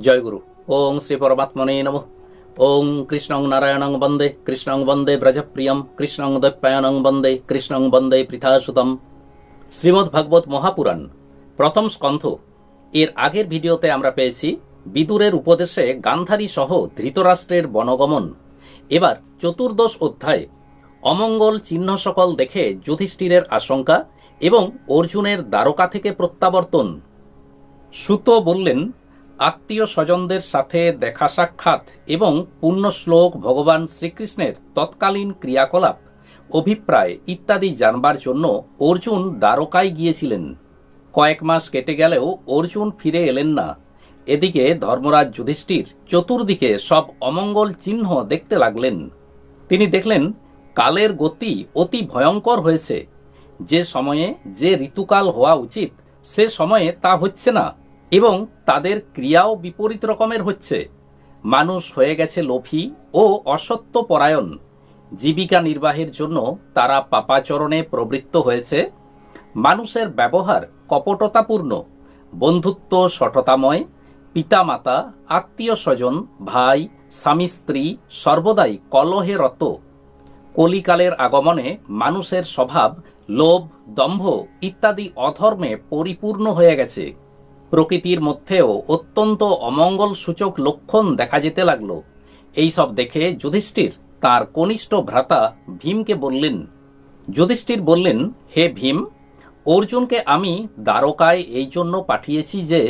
জয়গুরু। ওং শ্রী পরমাত্মনে নম। ওং কৃষ্ণং নারায়ণং বন্দে, কৃষ্ণং বন্দে ব্রজপ্রিয়ম, কৃষ্ণং দৈপ্যায়নং বন্দে, কৃষ্ণং বন্দে পৃথাসুতম। শ্রীমদ্ ভাগবত মহাপুরাণ, প্রথম স্কন্ধ। এর আগের ভিডিওতে আমরা পেয়েছি বিদুরের উপদেশে গান্ধারী সহ ধৃতরাষ্ট্রের বনগমন। এবার চতুর্দশ অধ্যায়, অমঙ্গল চিহ্ন সকল দেখে যুধিষ্ঠিরের আশঙ্কা এবং অর্জুনের দ্বারকা থেকে প্রত্যাবর্তন। সুত বললেন আত্মীয় স্বজনদের সাথে দেখা সাক্ষাৎ এবং পূর্ণ শ্লোক ভগবান শ্রীকৃষ্ণের তৎকালীন ক্রিয়াকলাপ, অভিপ্রায় ইত্যাদি জানবার জন্য অর্জুন দ্বারকায় গিয়েছিলেন। কয়েক মাস কেটে গেলেও অর্জুন ফিরে এলেন না। এদিকে ধর্মরাজ যুধিষ্ঠির চতুর্দিকে সব অমঙ্গল চিহ্ন দেখতে লাগলেন। তিনি দেখলেন, কালের গতি অতি ভয়ঙ্কর হয়েছে। যে সময়ে যে ঋতুকাল হওয়া উচিত, সে সময়ে তা হচ্ছে না। এবং তাদের ক্রিয়াও বিপরীত রকমের হচ্ছে। মানুষ হয়ে গেছে লোভী ও অসত্য পরায়ণ। জীবিকা নির্বাহের জন্য তারা পাপাচরণে প্রবৃত্ত হয়েছে। মানুষের ব্যবহার কপটতাপূর্ণ। বন্ধুত্ব সঠতাময় পিতামাতা, আত্মীয় স্বজন, ভাই, স্বামী, স্ত্রী সর্বদাই কলহে রত। কলিকালের আগমনে মানুষের স্বভাব, লোভ, দম্ভ ইত্যাদি অধর্মে পরিপূর্ণ হয়ে গেছে। প্রকৃতির মধ্যেও অত্যন্ত অমঙ্গল সূচক লক্ষণ দেখা যেতে লাগল। এইসব দেখে যুধিষ্ঠির তার কনিষ্ঠ ভ্রাতা ভীমকে বললেন, যুধিষ্ঠির বললেন, হে ভীম, অর্জুনকে আমি দ্বারকায় এই জন্য পাঠিয়েছি যে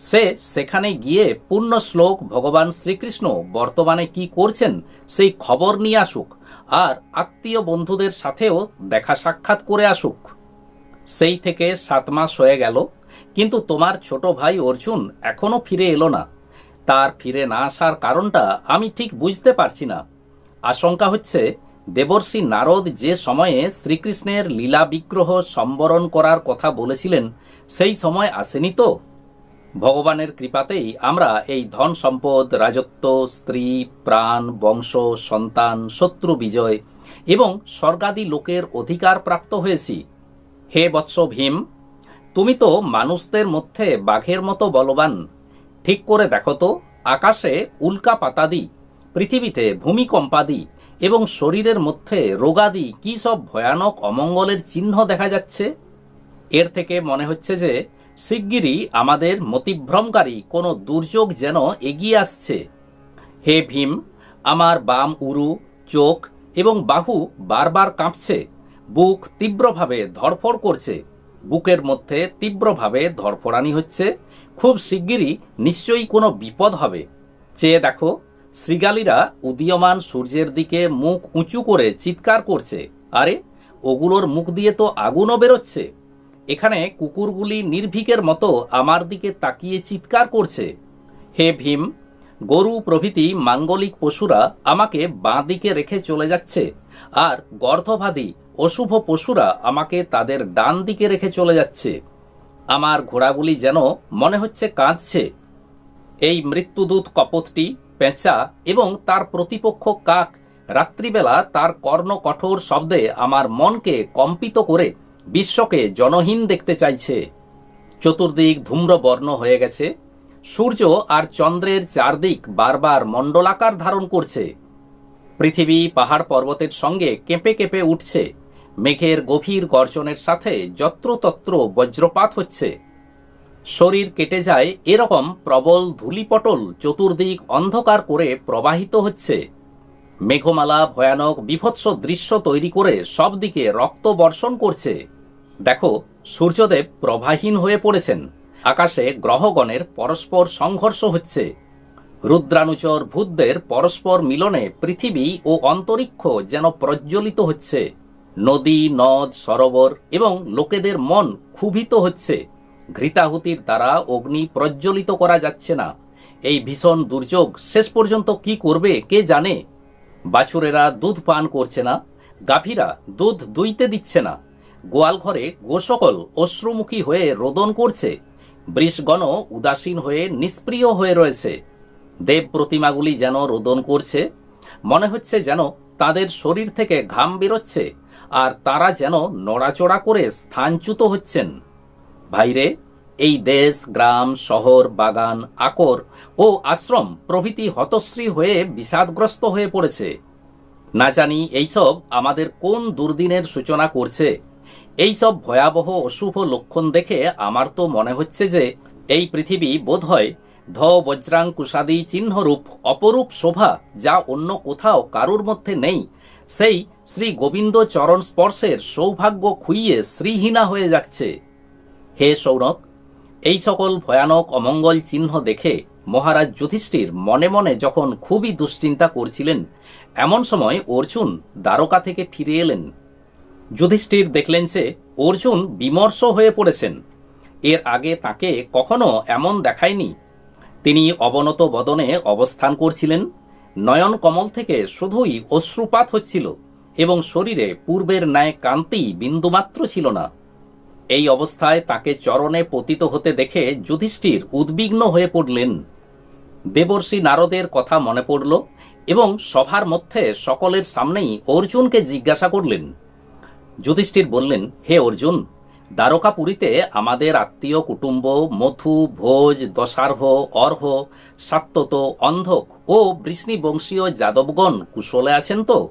সে সেখানে গিয়ে পূর্ণ শ্লোক ভগবান শ্রীকৃষ্ণ বর্তমানে কি করছেন সেই খবর নিয়ে আসুক আর আত্মীয় বন্ধুদের সাথেও দেখা সাক্ষাৎ করে আসুক। সেই থেকে সাত মাস হয়ে গেল। কিন্তু তোমার ছোট ভাই অর্জুন এখনও ফিরে এলো না। তার ফিরে না আসার কারণটা আমি ঠিক বুঝতে পারছি না। আশঙ্কা হচ্ছে দেবর্ষি নারদ যে সময়ে শ্রীকৃষ্ণের লীলা বিগ্রহ সম্বরণ করার কথা বলেছিলেন, সেই সময় আসেনি তো? ভগবানের কৃপাতেই আমরা এই ধন সম্পদ, রাজত্ব, স্ত্রী, প্রাণ, বংশ, সন্তান, শত্রু বিজয় এবং স্বর্গাদি লোকের অধিকার প্রাপ্ত হয়েছি। হে বৎস ভীম তুমি তো মানুষদের মধ্যে বাঘের মতো বলবান। ঠিক করে দেখো তো, আকাশে উল্কা পাতাদি, পৃথিবীতে ভূমিকম্পাদি এবং শরীরের মধ্যে রোগাদি কি সব ভয়ানক অমঙ্গলের চিহ্ন দেখা যাচ্ছে? এর থেকে মনে হচ্ছে যে শিগগিরই আমাদের মতিভ্রমকারী কোনো দুর্যোগ যেন এগিয়ে আসছে। হে ভীম, আমার বাম উরু, চোখ এবং বাহু বারবার কাঁপছে, বুক তীব্রভাবে ধরফড় করছে। বুকের মধ্যে তীব্রভাবে ধরফড়ানি হচ্ছে। খুব শিগগিরই নিশ্চয়ই কোনো বিপদ হবে। চেয়ে দেখো, শ্রীগালীরা উদীয়মান সূর্যের দিকে মুখ উঁচু করে চিৎকার করছে। আরে, ওগুলোর মুখ দিয়ে তো আগুনও বেরোচ্ছে। এখানে কুকুরগুলি নির্ভীকের মতো আমার দিকে তাকিয়ে চিৎকার করছে। হে ভীম গরু প্রভৃতি মাঙ্গলিক পশুরা আমাকে বাঁ দিকে রেখে চলে যাচ্ছে, আর গর্ধভাদী অশুভ পশুরা আমাকে তাদের ডান দিকে রেখে চলে যাচ্ছে। আমার ঘোড়াগুলি যেন মনে হচ্ছে কাঁদছে। এই মৃত্যুদূত কপতটি পেঁচা এবং তার প্রতিপক্ষ কাক রাত্রিবেলা তার কর্ণ কঠোর শব্দে আমার মনকে কম্পিত করে বিশ্বকে জনহীন দেখতে চাইছে। চতুর্দিক ধূম্রবর্ণ হয়ে গেছে। সূর্য আর চন্দ্রের চারদিক বারবার মণ্ডলাকার ধারণ করছে। পৃথিবী, পাহাড় পর্বতের সঙ্গে কেঁপে কেঁপে উঠছে। মেঘের গভীর গর্জনের সাথে যত্রতত্র বজ্রপাত হচ্ছে। শরীর কেটে যায় এরকম প্রবল ধূলিপটল চতুর্দিক অন্ধকার করে প্রবাহিত হচ্ছে। মেঘমালা ভয়ানক বিভৎস দৃশ্য তৈরি করে সবদিকে রক্ত বর্ষণ করছে। দেখো, সূর্যদেব প্রবাহীন হয়ে পড়েছেন। আকাশে গ্রহগণের পরস্পর সংঘর্ষ হচ্ছে। রুদ্রানুচর ভূতদের পরস্পর মিলনে পৃথিবী ও অন্তরিক্ষ যেন প্রজ্বলিত হচ্ছে। নদী, নদ, সরোবর এবং লোকেদের মন ক্ষুভিত হচ্ছে। ঘৃতাহুতির দ্বারা অগ্নি প্রজ্বলিত করা যাচ্ছে না। এই ভীষণ দুর্যোগ শেষ পর্যন্ত কি করবে, কে জানে? বাছুরেরা দুধ পান করছে না, গাভীরা দুধ দুইতে দিচ্ছে না। গোয়াল ঘরে গোসকল অশ্রুমুখী হয়ে রোদন করছে। বৃষগণ উদাসীন হয়ে নিষ্প্রিয় হয়ে রয়েছে। দেব প্রতিমাগুলি যেন রোদন করছে, মনে হচ্ছে যেন তাদের শরীর থেকে ঘাম বেরোচ্ছে, আর তারা যেন নড়াচড়া করে স্থানচ্যুত হচ্ছেন। ভাইরে, এই দেশ, গ্রাম, শহর, বাগান, আকর ও আশ্রম প্রভৃতি হতশ্রী হয়ে বিষাদগ্রস্ত হয়ে পড়েছে। না জানি এইসব আমাদের কোন দুর্দিনের সূচনা করছে। এইসব ভয়াবহ অশুভ লক্ষণ দেখে আমার তো মনে হচ্ছে যে এই পৃথিবী বোধহয় ধ বজ্রাং বজ্রাঙ্কুশাদি চিহ্নরূপ অপরূপ শোভা যা অন্য কোথাও কারুর মধ্যে নেই। সেই শ্রী গোবিন্দ চরণ স্পর্শের সৌভাগ্য খুইয়ে শ্রীহীনা হয়ে যাচ্ছে। হে সৌনক, এই সকল ভয়ানক অমঙ্গল চিহ্ন দেখে মহারাজ যুধিষ্ঠির মনে মনে যখন খুবই দুশ্চিন্তা করছিলেন, এমন সময় অর্জুন দ্বারকা থেকে ফিরে এলেন। যুধিষ্ঠির দেখলেন যে অর্জুন বিমর্ষ হয়ে পড়েছেন। এর আগে তাকে কখনো এমন দেখায়নি। তিনি অবনত বদনে অবস্থান করছিলেন। নয়ন কমল থেকে শুধুই অশ্রুপাত হচ্ছিল এবং শরীরে পূর্বের ন্যায় কান্তি বিন্দুমাত্র ছিল না। এই অবস্থায় তাকে চরণে পতিত হতে দেখে যুধিষ্ঠির উদ্বিগ্ন হয়ে পড়লেন। দেবর্ষি নারদের কথা মনে পড়ল এবং সভার মধ্যে সকলের সামনেই অর্জুনকে জিজ্ঞাসা করলেন। যুধিষ্ঠির বললেন, হে অর্জুন দ্বারকাপুরীতে আমাদের আত্মীয় কুটুম্ব, মথু, ভোজ দশার্হ অর্হ সাত্যত অন্ধক ও বৃষ্ণিবংশীয় যাদবগণ কুশলে আছেন তো?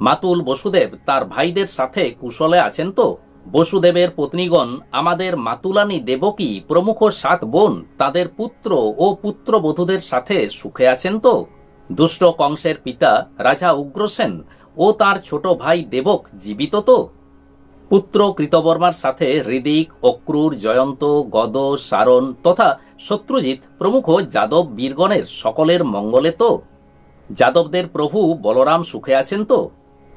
মাতুল বসুদেব তার ভাইদের সাথে কুশলে আছেন তো? বসুদেবের পত্নীগণ, আমাদের মাতুলানি দেবকী প্রমুখ সাত বোন, তাদের পুত্র ও পুত্রবধূদের সাথে সুখে আছেন তো? দুষ্ট কংসের পিতা রাজা উগ্রসেন ও তার ছোট ভাই দেবক জীবিত তো? পুত্র কৃতবর্মার সাথে হৃদিক, অক্রুর, জয়ন্ত, গদ, সারণ তথা শত্রুজিৎ প্রমুখ যাদব বীরগণের সকলের মঙ্গলে তো? যাদবদের প্রভু বলরাম সুখে আছেন তো?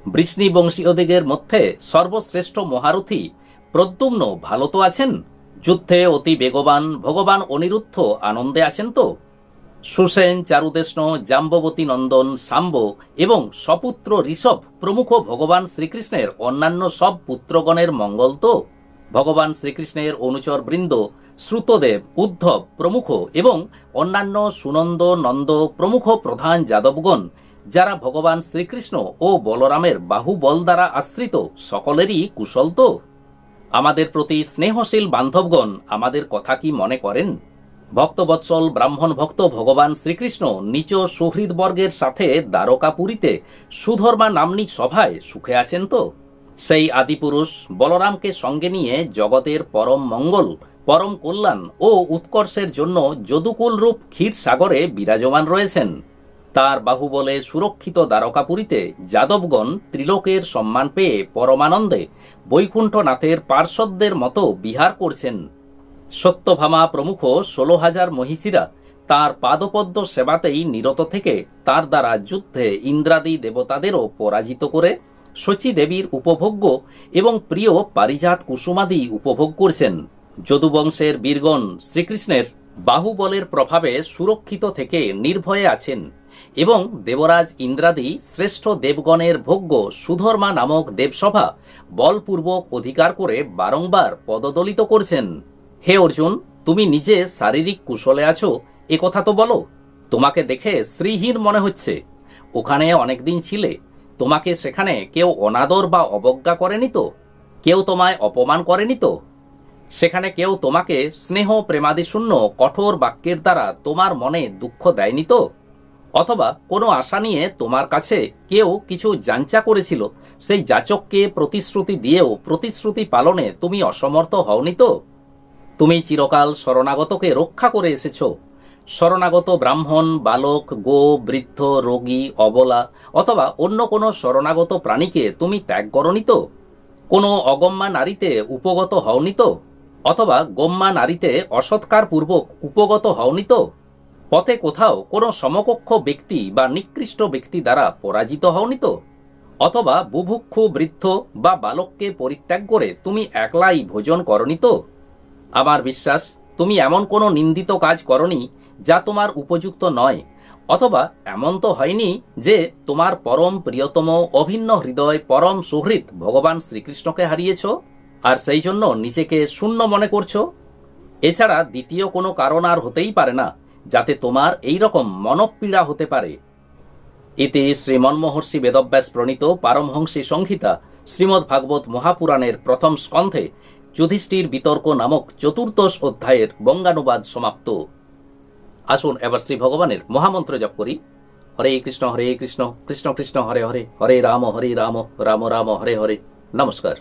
বৃষ্ণি বংশীয়দিগের মধ্যে সর্বশ্রেষ্ঠ মহারথী প্রদ্যুম্ন ভালো তো আছেন? যুদ্ধে অতি বেগবান, ভগবান অনিরুদ্ধ আনন্দে আছেন তো? সুসেন, চারুদেষ্ণ, জাম্ববতী নন্দন, সাম্ব এবং সপুত্র ঋষভ প্রমুখ ভগবান শ্রীকৃষ্ণের অন্যান্য সব পুত্রগণের মঙ্গল তো। ভগবান শ্রীকৃষ্ণের অনুচর বৃন্দ, শ্রুতদেব, উদ্ধব প্রমুখ এবং অন্যান্য সুনন্দ নন্দ প্রমুখ প্রধান যাদবগণ, যারা ভগবান শ্রীকৃষ্ণ ও বলরামের বাহুবল দ্বারা আশ্রিত, সকলেরই কুশল তো। আমাদের প্রতি স্নেহশীল বান্ধবগণ আমাদের কথা কি মনে করেন? ভক্তবৎসল, ব্রাহ্মণ ভক্ত, ভগবান শ্রীকৃষ্ণ, নিচ সুহৃদবর্গের সাথে দ্বারকাপুরীতে সুধর্মা নাম্নী সভায় সুখে আছেন তো? সেই আদিপুরুষ বলরামকে সঙ্গে নিয়ে জগতের পরম মঙ্গল, পরম কল্যাণ ও উৎকর্ষের জন্য যদুকুল রূপ ক্ষীর সাগরে বিরাজমান রয়েছেন। তার বাহুবলে সুরক্ষিত দ্বারকাপুরীতে যাদবগণ ত্রিলোকের সম্মান পেয়ে পরমানন্দে বৈকুণ্ঠনাথের পার্শ্বদের মতো বিহার করছেন। সত্যভামা প্রমুখ ষোলো হাজার মহিষীরা তার পাদপদ্ম সেবাতেই নিরত থেকে তার দ্বারা যুদ্ধে ইন্দ্রাদি দেবতাদেরও পরাজিত করে শচী দেবীর উপভোগ্য এবং প্রিয় পারিজাত কুসুমাদি উপভোগ করছেন। যদুবংশের বীরগণ শ্রীকৃষ্ণের বাহুবলের প্রভাবে সুরক্ষিত থেকে নির্ভয়ে আছেন এবং দেবরাজ ইন্দ্রাদি শ্রেষ্ঠ দেবগণের ভোগ্য সুধর্মা নামক দেবসভা বলপূর্বক অধিকার করে বারংবার পদদলিত করছেন। হে অর্জুন, তুমি নিজে শারীরিক কুশলে আছো? এ কথা তো বলো। তোমাকে দেখে শ্রীহীন মনে হচ্ছে। ওখানে অনেকদিন ছিলে। তোমাকে সেখানে কেউ অনাদর বা অবজ্ঞা করেনি তো? কেউ তোমায় অপমান করেনি তো? সেখানে কেউ তোমাকে স্নেহ প্রেমাদিশূন্য কঠোর বাক্যের দ্বারা তোমার মনে দুঃখ দেয়নি তো? অথবা কোনো আশা নিয়ে তোমার কাছে কেউ কিছু যাঞ্চা করেছিল? সেই যাচককে প্রতিশ্রুতি দিয়েও প্রতিশ্রুতি পালনে তুমি অসমর্থ হওনি তো? তুমি চিরকাল শরণাগতকে রক্ষা করে এসেছ। শরণাগত ব্রাহ্মণ, বালক, গো, বৃদ্ধ, রোগী, অবলা, অথবা অন্য কোনো শরণাগত প্রাণীকে তুমি ত্যাগ করনি তো? কোনো অগম্যা নারীতে উপগত হওনি তো? অথবা গম্যা নারীতে অসৎকার পূর্বক উপগত হওনি তো? পথে কোথাও কোনো সমকক্ষ ব্যক্তি বা নিকৃষ্ট ব্যক্তি দ্বারা পরাজিত হওনি তো? অথবা বুভুক্ষু বৃদ্ধ বা বালককে পরিত্যাগ করে তুমি একলাই ভোজন করনি তো? আমার বিশ্বাস, তুমি এমন কোনো নিন্দিত কাজ করনি যা তোমার উপযুক্ত নয়, অথবা এমন তো হয়নি যে তোমার পরম প্রিয়তম অভিন্ন হৃদয় পরম সুহৃদ ভগবান শ্রীকৃষ্ণকে হারিয়েছ, আর সেই জন্য নিজেকে শূন্য মনে করছ। এছাড়া দ্বিতীয় কোনো কারণ আর হতেই পারে না, যাতে তোমার এই রকম মনপীড়া হতে পারে। এতে শ্রীমন্মহর্ষি বেদব্যাস প্রণীত পারমহংসী সংহিতা শ্রীমদ্ ভাগবত মহাপুরাণের প্রথম স্কন্ধে যুধিষ্ঠির বিতর্ক নামক চতুর্দশ অধ্যায়ের বঙ্গানুবাদ সমাপ্ত। আসুন এবার শ্রী ভগবানের মহামন্ত্র জপ করি। হরে কৃষ্ণ হরে কৃষ্ণ কৃষ্ণ কৃষ্ণ, হরে হরে হরে রাম হরে রাম রাম রাম, হরে হরে। নমস্কার।